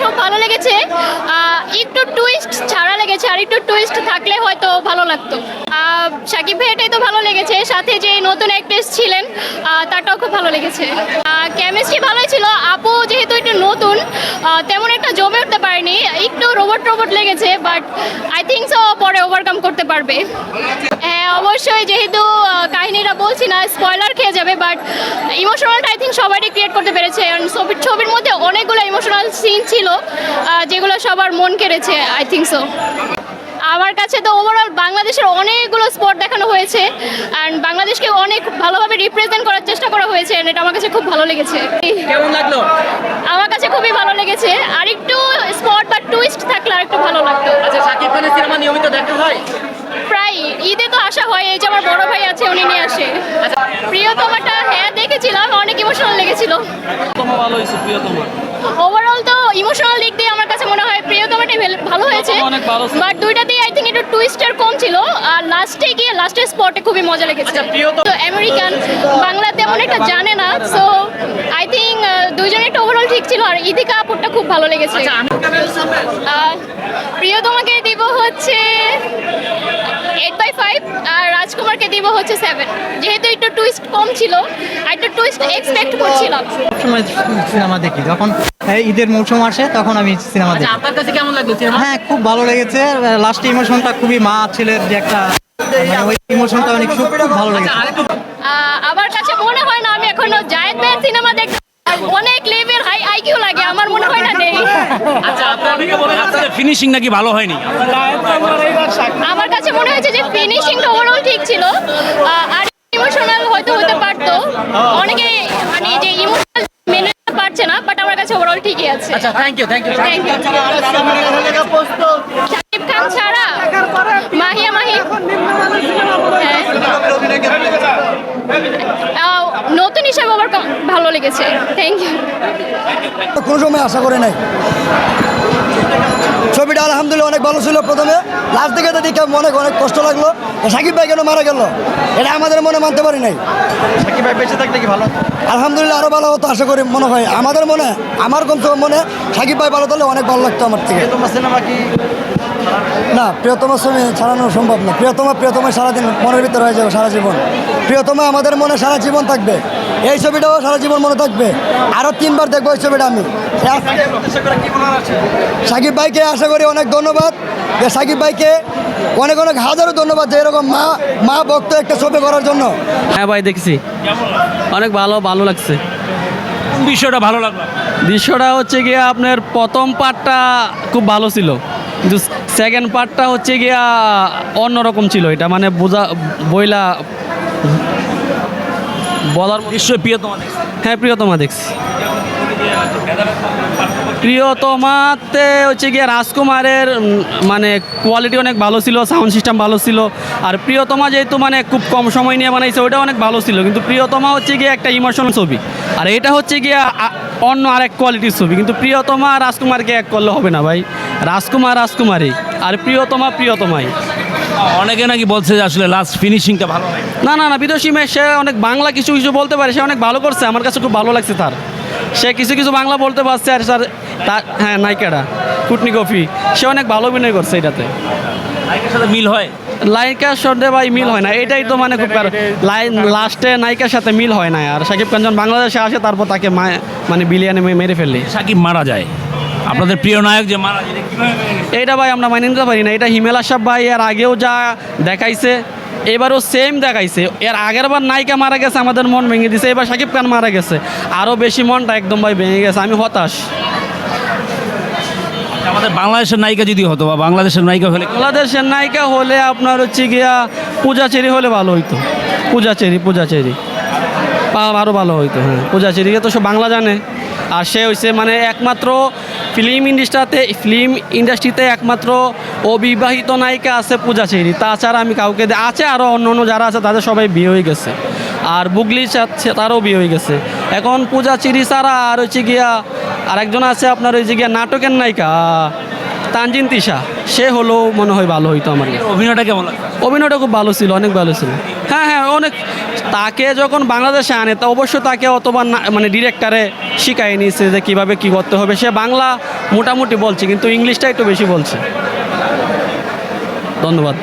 খুব ভালো লেগেছে। একটু টুইস্ট ছাড়া লেগেছে, আর একটু টুইস্ট থাকলে হয়তো ভালো লাগতো। সাকিব ভাইয়াটাই তো ভালো লেগেছে, সাথে যে নতুন অ্যাক্ট্রেস ছিলেন তারটাও খুব ভালো লেগেছে। কেমিস্ট্রি ভালোই ছিল, আপু যেহেতু একটু নতুন তেমন একটা জমে উঠতে পারেনি, একটু রোবট রোবট লেগেছে বাট আই থিঙ্ক সো পরে ওভারকাম করতে পারবে। হ্যাঁ অবশ্যই যেহেতু কাহিনীটা বলছি না স্পয়লার খেয়ে যাবে বাট ইমোশনালটা আই থিঙ্ক সবাই ক্রিয়েট করতে পেরেছে ছবির মধ্যে অনেকগুলো ইমোশনাল সিন ছিল যেগুলো সবার মন কেড়েছে আই থিঙ্ক সো আমার কাছে তো ওভারঅল বাংলাদেশের অনেকগুলো স্পট দেখানো হয়েছে অ্যান্ড বাংলাদেশকে অনেক ভালোভাবে রিপ্রেজেন্ট করার চেষ্টা করা হয়েছে এটা আমার কাছে খুব ভালো লেগেছে। কেমন লাগল? আমার কাছে খুবই ভালো লেগেছে। আর একটু স্পট বা টুইস্ট থাকলে আর একটু ভালো লাগতো। আচ্ছা শাকিব খানের সিনেমা নিয়মিত দেখা হয়? প্রায় ঈদে তো আসা হয় এই যে আমার বড় ভাই আছে উনি নিয়ে আসে। প্রিয়তমাটা হ্যাঁ দেখেছিলাম অনেক ইমোশনাল লেগেছিল। তোমার ভালো হয়েছে প্রিয়তমা। ওভারঅল তো ইমোশনাল দিক দিয়ে আমার কাছে মনে হয় প্রিয়তমাটাই ভেল- ভালো হয়েছে বাট দুইটাতেই আই থিঙ্ক একটু টুইস্টার কম ছিল আর লাস্টে গিয়ে লাস্টের স্পটে খুবই মজা লেগেছে। আচ্ছা, তো আমেরিকান বাংলা তেমন একটা জানে না সো আই থিঙ্ক দুইজনে একটা ওভারঅল ঠিক ছিল আর ইদিকা আপুরটা খুব ভালো লেগেছে। আচ্ছা আমি আহ, প্রিয়তমাকে দিব হচ্ছে এইট বাই ফাইভ আর রাজকুমারকে দিব হচ্ছে সেভেন যেহেতু একটু টুইস্ট কম ছিল আর একটু টুইস্ট এক্সপেক্ট করছিলাম। সময় সিনেমা দেখি। যখন ঈদের মৌসুম আসে তখন আমি সিনেমা আচ্ছা দেখি আপনার কাছে কেমন লাগল সিনেমা হ্যাঁ খুব ভালো লেগেছে। লাস্ট ইমোশনটা খুবই মা ছেলের যে একটা মানে ওই ইমোশনটা অনেক খুব ভালো লেগেছে। আহ, আমার কাছে মনে হয় না আমি এখনও জায়েদ ভাইয়ের সিনেমা দেখতে অনেক আইকিউ লাগে আমার মনে হয় না নেই। আচ্ছা আপনার ফিনিশিং নাকি ভালো হয়নি? আমার কাছে মনে হয়েছে যে ফিনিশিংটা ওভারঅল ঠিক ছিল। আর ইমোশনাল হয়তো হতে পারতো। অনেকে মানে যে ইমোশনাল মেনে পারছে না বাট আমার কাছে ওভারঅল ঠিকই আছে। আচ্ছা thank you thank you Thank you. Shakib Khan ছাড়া মাহিয়া মাহি। হ্যাঁ। নতুন হিসাবে আবার ভালো লেগেছে। থ্যাংক ইউ কোনো সময় আশা করে নাই? ছবিটা আলহামদুলিল্লাহ অনেক ভালো ছিল প্রথমে। লাস্ট দিকে তো দেখে মনে অনেক কষ্ট লাগল। সাকিব ভাই কেন মারা গেল? এটা আমাদের মনে মানতে পারি নাই। সাকিব ভাই বেঁচে থাকলে কি ভালো আলহামদুলিল্লাহ আরও ভালো হতো আশা করি মনে হয়। আমাদের মনে আমার কোন মনে সাকিব ভাই ভালো তাহলে অনেক ভালো লাগতো আমার থেকে। তোমার সিনেমা কি না প্রিয়তমার ছবি ছাড়ানো সম্ভব না। প্রিয়তমা প্রিয়তমা সারাদিন মনের ভিতরে হয়ে যাবে সারা জীবন। প্রিয়তমা আমাদের মনে সারা জীবন থাকবে। এই ছবিটাও সারা জীবন মনে থাকবে। আরও তিনবার দেখব এই ছবিটা আমি। সাকিব ভাইকে আশা করি অনেক ধন্যবাদ। যে সাকিব ভাইকে অনেক অনেক হাজারো ধন্যবাদ যে এরকম মা মা ভক্ত একটা ছবি করার জন্য। হ্যাঁ ভাই দেখছি। অনেক ভালো ভালো লাগছে। বিষয়টা ভালো লাগল? দৃশ্যটা হচ্ছে গিয়ে আপনার প্রথম পার্টটা খুব ভালো ছিল। কিন্তু সেকেন্ড পার্টটা হচ্ছে গিয়া অন্যরকম ছিল এটা মানে বোঝা বইলা বলার নিশ্চয়ই প্রিয়তমা হ্যাঁ প্রিয়তমা দেখছি। প্রিয়তমাতে হচ্ছে গিয়ে রাজকুমারের মানে কোয়ালিটি অনেক ভালো ছিল সাউন্ড সিস্টেম ভালো ছিল। আর প্রিয়তমা যেহেতু মানে খুব কম সময় নিয়ে বানাইছে ওটা অনেক ভালো ছিল। কিন্তু প্রিয়তমা হচ্ছে গিয়ে একটা ইমোশনাল ছবি। আর এটা হচ্ছে গিয়ে অন্য আরেক কোয়ালিটির ছবি। কিন্তু প্রিয়তমা রাজকুমারকে এক করলে হবে না ভাই। রাজকুমার রাজকুমারী। আর প্রিয়তমা প্রিয়তমাই। অনেকে নাকি বলছে যে আসলে লাস্ট ফিনিশিংটা ভালো না না না বিদেশি মেয়ে সে অনেক বাংলা কিছু কিছু বলতে পারে সে অনেক ভালো করছে আমার কাছে খুব ভালো লাগছে তার। সে কিছু কিছু বাংলা বলতে পারছে আর স্যার তার হ্যাঁ নায়িকাটা কুটনি কফি সে অনেক ভালো অভিনয় করছে এটাতে। নায়িকার সাথে মিল হয়? নায়িকার সাথে ভাই মিল হয় না এটাই তো মানে খুব লাইন লাস্টে নায়িকার সাথে মিল হয় না আর সাকিব খান যখন বাংলাদেশে আসে তারপর তাকে মানে বিলিয়ানে মেরে ফেললি সাকিব মারা যায়। আপনাদের প্রিয় নায়ক যে মারা এটা ভাই আমরা মানিয়ে নিতে পারি না। এটা হিমেল আশাব ভাই এর আগেও যা দেখাইছে এবারও সেম দেখাইছে। এর আগের বার নায়িকা মারা গেছে আমাদের মন ভেঙে দিছে এবার সাকিব খান মারা গেছে। আরও বেশি মনটা একদম ভাই ভেঙে গেছে আমি হতাশ। আমাদের বাংলাদেশের নায়িকা যদি হতো বা বাংলাদেশের নায়িকা হলে বাংলাদেশের নায়িকা হলে আপনার হচ্ছে গিয়া পূজা চেরি হলে ভালো হইতো। পূজা চেরি পূজা চেরি আরও ভালো হইতো হ্যাঁ। পূজা চেরিকে তো সব বাংলা জানে। আর সে হয়েছে মানে একমাত্র ফিল্ম ইন্ডাস্ট্রিতে ফিল্ম ইন্ডাস্ট্রিতে একমাত্র অবিবাহিত নায়িকা আছে পূজা চেরি তাছাড়া আমি কাউকে আছে আরও অন্য অন্য যারা আছে তাদের সবাই বিয়ে হয়ে গেছে। আর বুগলি তারও বিয়ে হয়ে গেছে। এখন পূজা চিরি ছাড়া আর হচ্ছে গিয়া আরেকজন আছে আপনার ওই যে গিয়া নাটকের নায়িকা তানজিন তিশা। সে হলেও মনে হয় ভালো হইতো আমার। অভিনয়টা কেমন অভিনয়টা খুব ভালো ছিল অনেক ভালো ছিল। হ্যাঁ হ্যাঁ অনেক তাকে যখন বাংলাদেশে আনে, তা অবশ্যই তাকে অতবার মানে ডিরেক্টরে শিখাই নিয়েছে যে কীভাবে কী করতে হবে। সে বাংলা মোটামুটি বলছে, কিন্তু ইংলিশটা একটু বেশি বলছে। ধন্যবাদ।